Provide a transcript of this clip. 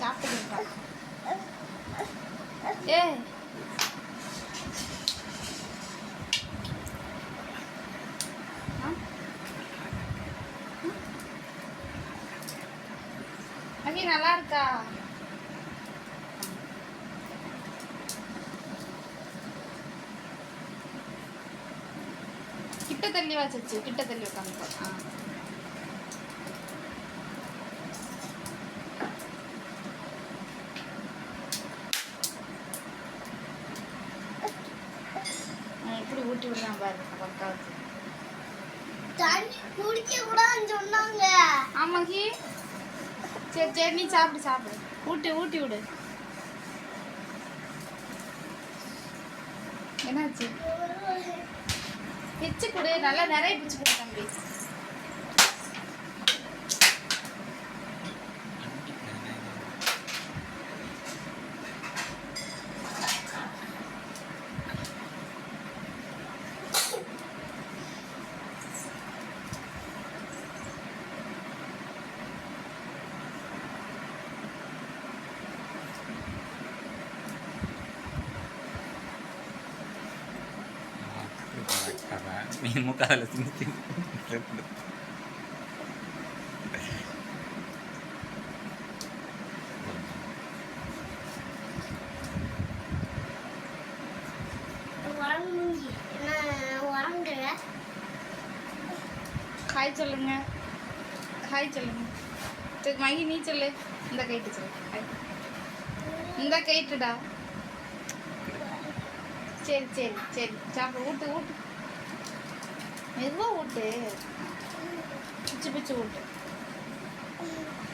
சாப்பிட்டுருக்கா ஏ மகி நல்லா இருக்கா கிட்ட தள்ளி வச்சிருச்சு கிட்ட தள்ளி உட்காந்துக்கோ ஆ ஊட்டி விடுறான் பாரு பக்காவுக்கு. தண்ணி குடிக்க கூடாதுன்னு சொன்னாங்க. ஆமாக்கி. சரி சரி நீ சாப்பிடு சாப்பிடு. ஊட்டி ஊட்டி விடு. என்னாச்சு? பிச்சு கொடு நல்லா நிறைய பிச்சு கொடு தம்பி. mi மூக்க அதில் சிந்திச்சு ஹாய் சொல்லுங்க. ஹாய் சொல்லுங்க. சரி மகி நீ சொல்லு. இந்த கைட்டு சொல்லு. இந்த கைட்டுடா சரி சரி சரி. சாப்பிட ஊட்டு ஊட்டு. மெதுவாக ஊட்டு பிச்சு பிச்சு ஊட்டு